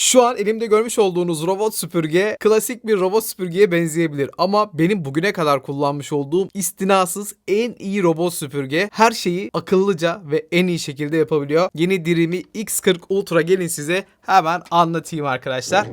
Şu an elimde görmüş olduğunuz robot süpürge klasik bir robot süpürgeye benzeyebilir ama benim bugüne kadar kullanmış olduğum istinasız en iyi robot süpürge her şeyi akıllıca ve en iyi şekilde yapabiliyor. Yeni Dirimi X40 Ultra gelin size hemen anlatayım arkadaşlar.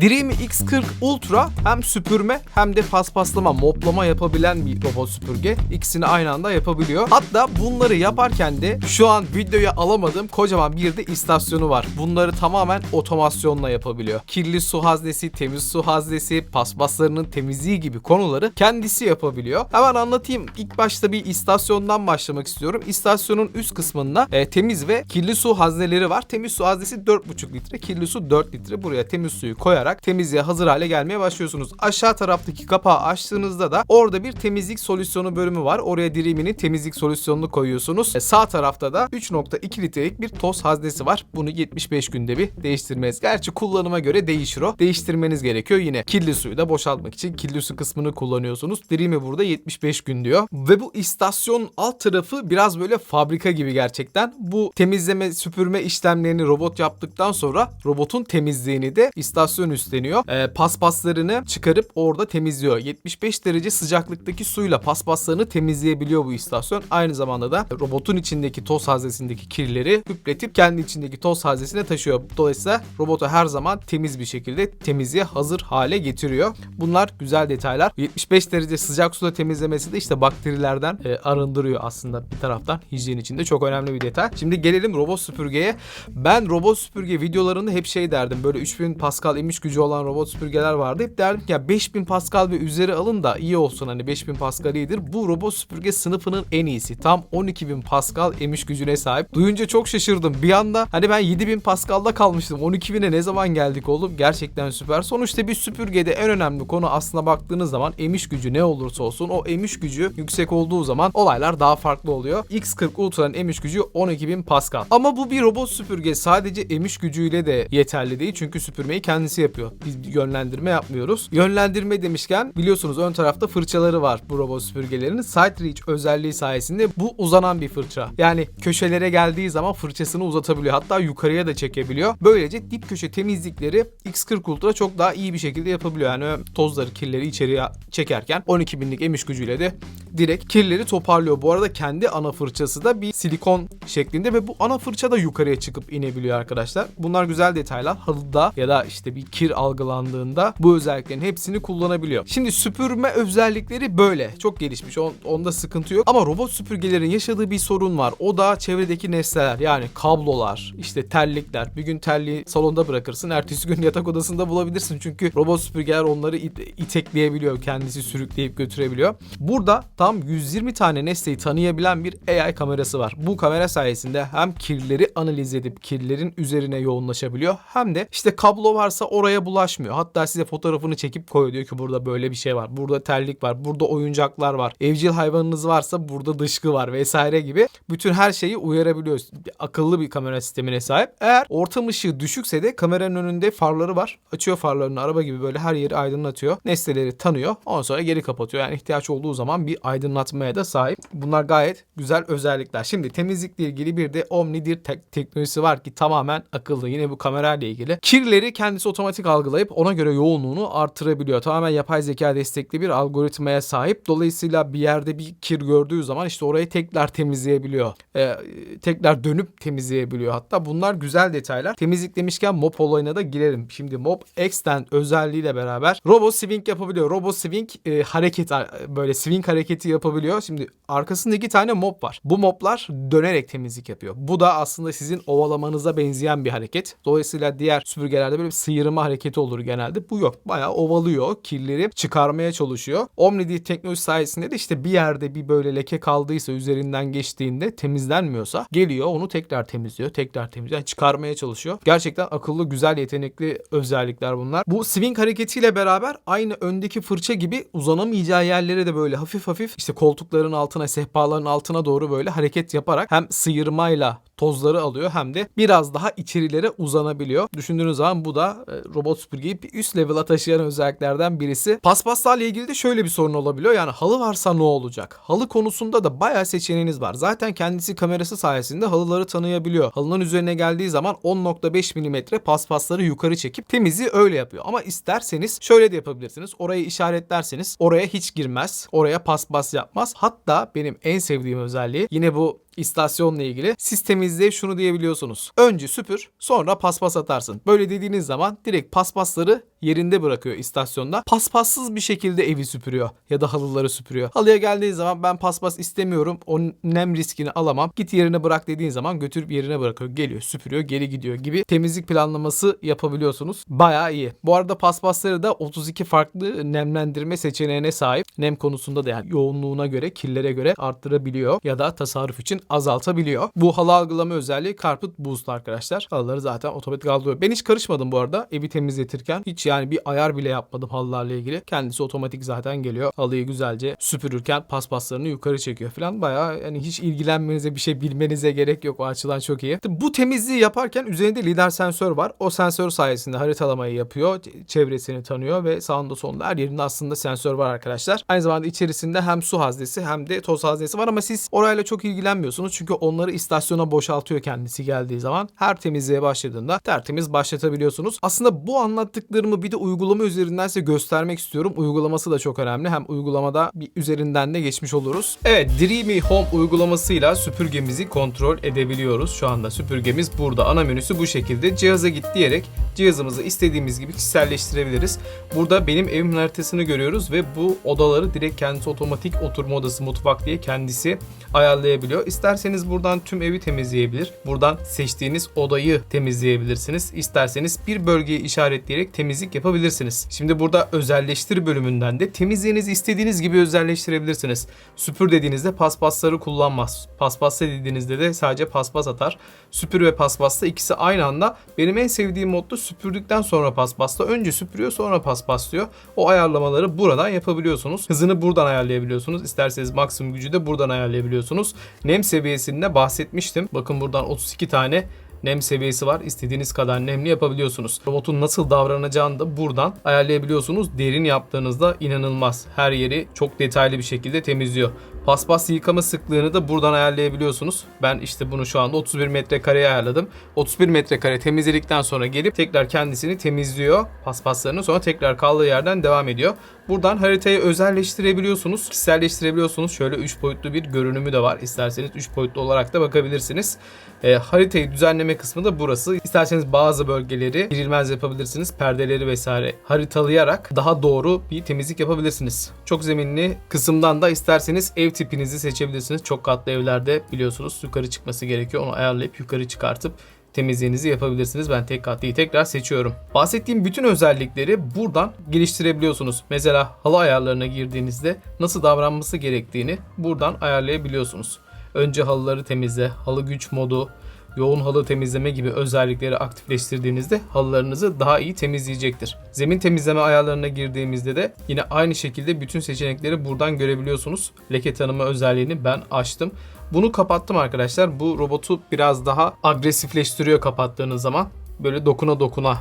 Dreamy X40 Ultra hem süpürme hem de paspaslama, moplama yapabilen bir robot süpürge. İkisini aynı anda yapabiliyor. Hatta bunları yaparken de şu an videoya alamadığım kocaman bir de istasyonu var. Bunları tamamen otomasyonla yapabiliyor. Kirli su haznesi, temiz su haznesi, paspaslarının temizliği gibi konuları kendisi yapabiliyor. Hemen anlatayım. İlk başta bir istasyondan başlamak istiyorum. İstasyonun üst kısmında e, temiz ve kirli su hazneleri var. Temiz su haznesi 4,5 litre, kirli su 4 litre. Buraya temiz suyu koyarak temizliğe hazır hale gelmeye başlıyorsunuz. Aşağı taraftaki kapağı açtığınızda da orada bir temizlik solüsyonu bölümü var. Oraya diriminin temizlik solüsyonunu koyuyorsunuz. E, sağ tarafta da 3.2 litrelik bir toz haznesi var. Bunu 75 günde bir değiştirmeniz. Gerçi kullanıma göre değişir o. Değiştirmeniz gerekiyor yine. Kirli suyu da boşaltmak için kirli su kısmını kullanıyorsunuz. Dirimi burada 75 gün diyor. Ve bu istasyon alt tarafı biraz böyle fabrika gibi gerçekten. Bu temizleme, süpürme işlemlerini robot yaptıktan sonra robotun temizliğini de istasyon üstleniyor. Ee, paspaslarını çıkarıp orada temizliyor. 75 derece sıcaklıktaki suyla paspaslarını temizleyebiliyor bu istasyon. Aynı zamanda da robotun içindeki toz haznesindeki kirleri hüpletip kendi içindeki toz haznesine taşıyor. Dolayısıyla robotu her zaman temiz bir şekilde temizliğe hazır hale getiriyor. Bunlar güzel detaylar. 75 derece sıcak suda temizlemesi de işte bakterilerden e, arındırıyor aslında bir taraftan. Hijyen için de çok önemli bir detay. Şimdi gelelim robot süpürgeye. Ben robot süpürge videolarında hep şey derdim. Böyle 3000 Pascal gücü olan robot süpürgeler vardı. Hep derdim ki ya 5000 Pascal ve üzeri alın da iyi olsun hani 5000 Pascal iyidir. Bu robot süpürge sınıfının en iyisi. Tam 12000 Pascal emiş gücüne sahip. Duyunca çok şaşırdım. Bir anda hani ben 7000 Pascal'da kalmıştım. 12000'e ne zaman geldik oğlum? Gerçekten süper. Sonuçta bir süpürgede en önemli konu aslına baktığınız zaman emiş gücü ne olursa olsun o emiş gücü yüksek olduğu zaman olaylar daha farklı oluyor. X40 Ultra'nın emiş gücü 12000 Pascal. Ama bu bir robot süpürge sadece emiş gücüyle de yeterli değil. Çünkü süpürmeyi kendisi yapıyor. Biz bir yönlendirme yapmıyoruz. Yönlendirme demişken biliyorsunuz ön tarafta fırçaları var bu robot süpürgelerin. Side Reach özelliği sayesinde bu uzanan bir fırça. Yani köşelere geldiği zaman fırçasını uzatabiliyor. Hatta yukarıya da çekebiliyor. Böylece dip köşe temizlikleri X40 Ultra çok daha iyi bir şekilde yapabiliyor. Yani tozları, kirleri içeriye çekerken 12 binlik emiş gücüyle de direkt kirleri toparlıyor. Bu arada kendi ana fırçası da bir silikon şeklinde ve bu ana fırça da yukarıya çıkıp inebiliyor arkadaşlar. Bunlar güzel detaylar. Halıda ya da işte bir kir algılandığında bu özelliklerin hepsini kullanabiliyor. Şimdi süpürme özellikleri böyle. Çok gelişmiş. On- onda sıkıntı yok. Ama robot süpürgelerin yaşadığı bir sorun var. O da çevredeki nesneler. Yani kablolar, işte terlikler. Bir gün terliği salonda bırakırsın. Ertesi gün yatak odasında bulabilirsin. Çünkü robot süpürgeler onları it- itekleyebiliyor. Kendisi sürükleyip götürebiliyor. Burada tam 120 tane nesneyi tanıyabilen bir AI kamerası var. Bu kamera sayesinde hem kirleri analiz edip kirlerin üzerine yoğunlaşabiliyor hem de işte kablo varsa oraya bulaşmıyor. Hatta size fotoğrafını çekip koyuyor diyor ki burada böyle bir şey var. Burada terlik var. Burada oyuncaklar var. Evcil hayvanınız varsa burada dışkı var vesaire gibi bütün her şeyi uyarabiliyor. Bir Akıllı bir kamera sistemine sahip. Eğer ortam ışığı düşükse de kameranın önünde farları var. Açıyor farlarını araba gibi böyle her yeri aydınlatıyor. Nesneleri tanıyor. Ondan sonra geri kapatıyor. Yani ihtiyaç olduğu zaman bir aydınlatmaya da sahip. Bunlar gayet güzel özellikler. Şimdi temizlikle ilgili bir de Omnidir tek- teknolojisi var ki tamamen akıllı. Yine bu kamerayla ilgili. Kirleri kendisi otomatik algılayıp ona göre yoğunluğunu artırabiliyor. Tamamen yapay zeka destekli bir algoritmaya sahip. Dolayısıyla bir yerde bir kir gördüğü zaman işte orayı tekrar temizleyebiliyor. Ee, tekrar dönüp temizleyebiliyor hatta. Bunlar güzel detaylar. Temizlik demişken mop olayına da girelim. Şimdi mop extend özelliğiyle beraber robot swing yapabiliyor. Robot swing e, hareket böyle swing hareketi yapabiliyor. Şimdi arkasında iki tane mop var. Bu moplar dönerek temizlik yapıyor. Bu da aslında sizin ovalamanıza benzeyen bir hareket. Dolayısıyla diğer süpürgelerde böyle bir sıyırma hareketi olur genelde. Bu yok. Bayağı ovalıyor. Kirleri çıkarmaya çalışıyor. Omni teknoloji sayesinde de işte bir yerde bir böyle leke kaldıysa üzerinden geçtiğinde temizlenmiyorsa geliyor onu tekrar temizliyor. Tekrar temizliyor. Yani çıkarmaya çalışıyor. Gerçekten akıllı, güzel, yetenekli özellikler bunlar. Bu swing hareketiyle beraber aynı öndeki fırça gibi uzanamayacağı yerlere de böyle hafif hafif işte koltukların altına, sehpaların altına doğru böyle hareket yaparak hem sıyırmayla tozları alıyor hem de biraz daha içerilere uzanabiliyor. Düşündüğünüz zaman bu da e, robot süpürgeyi bir üst level'a taşıyan özelliklerden birisi. Paspaslarla ilgili de şöyle bir sorun olabiliyor. Yani halı varsa ne olacak? Halı konusunda da bayağı seçeneğiniz var. Zaten kendisi kamerası sayesinde halıları tanıyabiliyor. Halının üzerine geldiği zaman 10.5 mm paspasları yukarı çekip temizliği öyle yapıyor. Ama isterseniz şöyle de yapabilirsiniz. Orayı işaretlerseniz oraya hiç girmez. Oraya paspas yapmaz. Hatta benim en sevdiğim özelliği yine bu istasyonla ilgili siz temizliğe şunu diyebiliyorsunuz. Önce süpür sonra paspas atarsın. Böyle dediğiniz zaman direkt paspasları yerinde bırakıyor istasyonda. Paspassız bir şekilde evi süpürüyor ya da halıları süpürüyor. Halıya geldiği zaman ben paspas istemiyorum o nem riskini alamam. Git yerine bırak dediğin zaman götürüp yerine bırakıyor. Geliyor süpürüyor geri gidiyor gibi temizlik planlaması yapabiliyorsunuz. Bayağı iyi. Bu arada paspasları da 32 farklı nemlendirme seçeneğine sahip. Nem konusunda da yani yoğunluğuna göre kirlere göre arttırabiliyor ya da tasarruf için azaltabiliyor. Bu halı algılama özelliği Carpet Boost arkadaşlar. Halıları zaten otomatik algılıyor. Ben hiç karışmadım bu arada evi temizletirken. Hiç yani bir ayar bile yapmadım halılarla ilgili. Kendisi otomatik zaten geliyor. Halıyı güzelce süpürürken paspaslarını yukarı çekiyor falan. Bayağı yani hiç ilgilenmenize bir şey bilmenize gerek yok. O açıdan çok iyi. Bu temizliği yaparken üzerinde lidar sensör var. O sensör sayesinde haritalamayı yapıyor. Çevresini tanıyor ve sağında solunda her yerinde aslında sensör var arkadaşlar. Aynı zamanda içerisinde hem su haznesi hem de toz haznesi var ama siz orayla çok ilgilenmiyorsunuz. Çünkü onları istasyona boşaltıyor kendisi geldiği zaman. Her temizliğe başladığında tertemiz başlatabiliyorsunuz. Aslında bu anlattıklarımı bir de uygulama üzerinden size göstermek istiyorum. Uygulaması da çok önemli. Hem uygulamada bir üzerinden de geçmiş oluruz. Evet Dreamy Home uygulamasıyla süpürgemizi kontrol edebiliyoruz. Şu anda süpürgemiz burada. Ana menüsü bu şekilde. Cihaza git diyerek cihazımızı istediğimiz gibi kişiselleştirebiliriz. Burada benim evimin haritasını görüyoruz ve bu odaları direkt kendisi otomatik oturma odası, mutfak diye kendisi ayarlayabiliyor. İsterseniz buradan tüm evi temizleyebilir. Buradan seçtiğiniz odayı temizleyebilirsiniz. İsterseniz bir bölgeyi işaretleyerek temizlik yapabilirsiniz. Şimdi burada özelleştir bölümünden de temizliğinizi istediğiniz gibi özelleştirebilirsiniz. Süpür dediğinizde paspasları kullanmaz. Paspasla dediğinizde de sadece paspas atar. Süpür ve paspasla ikisi aynı anda. Benim en sevdiğim modda süpürdükten sonra paspasla. Önce süpürüyor sonra paspaslıyor. O ayarlamaları buradan yapabiliyorsunuz. Hızını buradan ayarlayabiliyorsunuz. İsterseniz maksimum gücü de buradan ayarlayabiliyorsunuz. Nem seviyesinde bahsetmiştim. Bakın buradan 32 tane nem seviyesi var. İstediğiniz kadar nemli yapabiliyorsunuz. Robotun nasıl davranacağını da buradan ayarlayabiliyorsunuz. Derin yaptığınızda inanılmaz. Her yeri çok detaylı bir şekilde temizliyor. Paspas yıkama sıklığını da buradan ayarlayabiliyorsunuz. Ben işte bunu şu anda 31 metrekareye ayarladım. 31 metrekare temizledikten sonra gelip tekrar kendisini temizliyor. Paspaslarını sonra tekrar kaldığı yerden devam ediyor. Buradan haritayı özelleştirebiliyorsunuz, kişiselleştirebiliyorsunuz. Şöyle 3 boyutlu bir görünümü de var. İsterseniz 3 boyutlu olarak da bakabilirsiniz. E, haritayı düzenleme kısmı da burası. İsterseniz bazı bölgeleri girilmez yapabilirsiniz. Perdeleri vesaire haritalayarak daha doğru bir temizlik yapabilirsiniz. Çok zeminli kısımdan da isterseniz ev tipinizi seçebilirsiniz. Çok katlı evlerde biliyorsunuz yukarı çıkması gerekiyor. Onu ayarlayıp yukarı çıkartıp temizliğinizi yapabilirsiniz. Ben tek katlıyı tekrar seçiyorum. Bahsettiğim bütün özellikleri buradan geliştirebiliyorsunuz. Mesela halı ayarlarına girdiğinizde nasıl davranması gerektiğini buradan ayarlayabiliyorsunuz. Önce halıları temizle, halı güç modu, yoğun halı temizleme gibi özellikleri aktifleştirdiğinizde halılarınızı daha iyi temizleyecektir. Zemin temizleme ayarlarına girdiğimizde de yine aynı şekilde bütün seçenekleri buradan görebiliyorsunuz. Leke tanıma özelliğini ben açtım. Bunu kapattım arkadaşlar. Bu robotu biraz daha agresifleştiriyor kapattığınız zaman. Böyle dokuna dokuna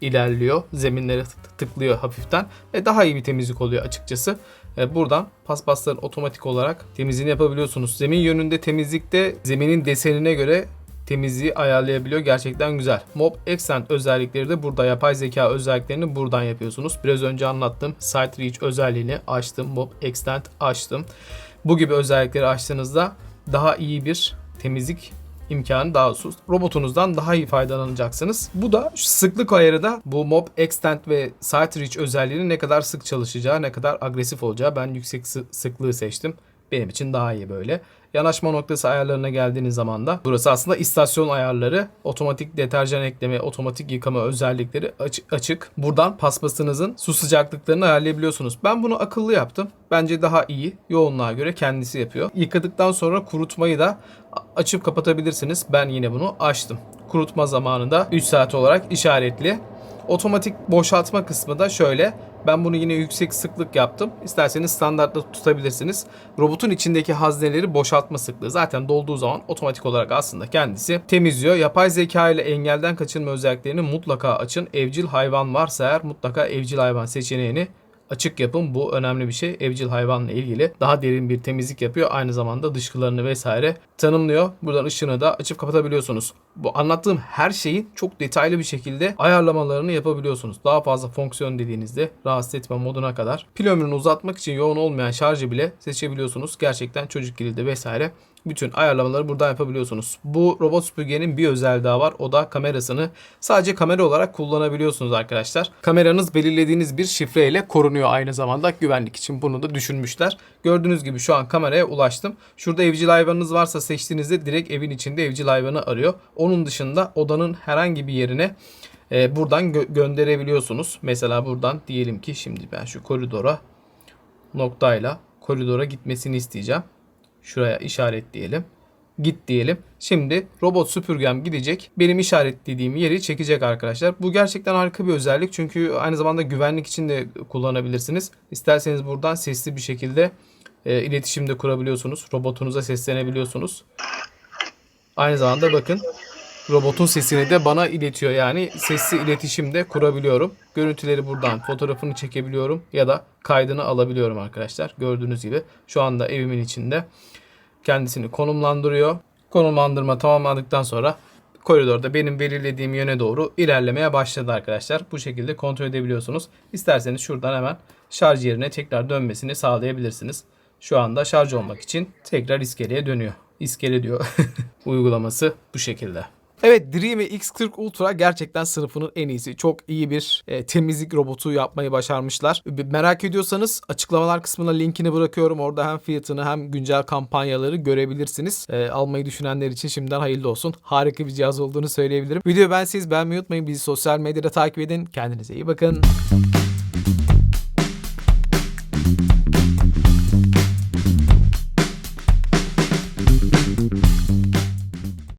ilerliyor. Zeminlere tık- tıklıyor hafiften. Ve daha iyi bir temizlik oluyor açıkçası. E, Buradan paspasların otomatik olarak temizliğini yapabiliyorsunuz. Zemin yönünde temizlikte zeminin desenine göre temizliği ayarlayabiliyor. Gerçekten güzel. Mob Extend özellikleri de burada. Yapay zeka özelliklerini buradan yapıyorsunuz. Biraz önce anlattım. Site Reach özelliğini açtım. Mob Extend açtım. Bu gibi özellikleri açtığınızda daha iyi bir temizlik imkanı daha sus. Robotunuzdan daha iyi faydalanacaksınız. Bu da sıklık ayarı bu Mob Extend ve Site Reach özelliğinin ne kadar sık çalışacağı, ne kadar agresif olacağı. Ben yüksek sı- sıklığı seçtim. Benim için daha iyi böyle. Yanaşma noktası ayarlarına geldiğiniz zaman da burası aslında istasyon ayarları, otomatik deterjan ekleme, otomatik yıkama özellikleri aç- açık. Buradan paspasınızın su sıcaklıklarını ayarlayabiliyorsunuz. Ben bunu akıllı yaptım. Bence daha iyi. Yoğunluğa göre kendisi yapıyor. Yıkadıktan sonra kurutmayı da açıp kapatabilirsiniz. Ben yine bunu açtım. Kurutma zamanında 3 saat olarak işaretli. Otomatik boşaltma kısmı da şöyle. Ben bunu yine yüksek sıklık yaptım. İsterseniz standartta tutabilirsiniz. Robotun içindeki hazneleri boşaltma sıklığı. Zaten dolduğu zaman otomatik olarak aslında kendisi temizliyor. Yapay zeka ile engelden kaçınma özelliklerini mutlaka açın. Evcil hayvan varsa eğer mutlaka evcil hayvan seçeneğini açık yapın. Bu önemli bir şey. Evcil hayvanla ilgili daha derin bir temizlik yapıyor. Aynı zamanda dışkılarını vesaire tanımlıyor. Buradan ışığını da açıp kapatabiliyorsunuz. Bu anlattığım her şeyin çok detaylı bir şekilde ayarlamalarını yapabiliyorsunuz. Daha fazla fonksiyon dediğinizde rahatsız etme moduna kadar. Pil ömrünü uzatmak için yoğun olmayan şarjı bile seçebiliyorsunuz. Gerçekten çocuk kilidi vesaire bütün ayarlamaları buradan yapabiliyorsunuz. Bu robot süpürgenin bir özelliği daha var. O da kamerasını sadece kamera olarak kullanabiliyorsunuz arkadaşlar. Kameranız belirlediğiniz bir şifreyle korunuyor aynı zamanda. Güvenlik için bunu da düşünmüşler. Gördüğünüz gibi şu an kameraya ulaştım. Şurada evcil hayvanınız varsa seçtiğinizde direkt evin içinde evcil hayvanı arıyor. Onun dışında odanın herhangi bir yerine e, buradan gö- gönderebiliyorsunuz. Mesela buradan diyelim ki şimdi ben şu koridora noktayla koridora gitmesini isteyeceğim. Şuraya işaretleyelim. Git diyelim. Şimdi robot süpürgem gidecek. Benim işaretlediğim yeri çekecek arkadaşlar. Bu gerçekten harika bir özellik. Çünkü aynı zamanda güvenlik için de kullanabilirsiniz. İsterseniz buradan sesli bir şekilde e, iletişimde kurabiliyorsunuz. Robotunuza seslenebiliyorsunuz. Aynı zamanda bakın robotun sesini de bana iletiyor. Yani sesli iletişim de kurabiliyorum. Görüntüleri buradan fotoğrafını çekebiliyorum ya da kaydını alabiliyorum arkadaşlar. Gördüğünüz gibi şu anda evimin içinde kendisini konumlandırıyor. Konumlandırma tamamlandıktan sonra koridorda benim belirlediğim yöne doğru ilerlemeye başladı arkadaşlar. Bu şekilde kontrol edebiliyorsunuz. İsterseniz şuradan hemen şarj yerine tekrar dönmesini sağlayabilirsiniz. Şu anda şarj olmak için tekrar iskeleye dönüyor. İskele diyor. Uygulaması bu şekilde. Evet Dreame X40 Ultra gerçekten sınıfının en iyisi. Çok iyi bir e, temizlik robotu yapmayı başarmışlar. Merak ediyorsanız açıklamalar kısmına linkini bırakıyorum. Orada hem fiyatını hem güncel kampanyaları görebilirsiniz. E, almayı düşünenler için şimdiden hayırlı olsun. Harika bir cihaz olduğunu söyleyebilirim. Videoyu ben siz beğenmeyi unutmayın. Bizi sosyal medyada takip edin. Kendinize iyi bakın.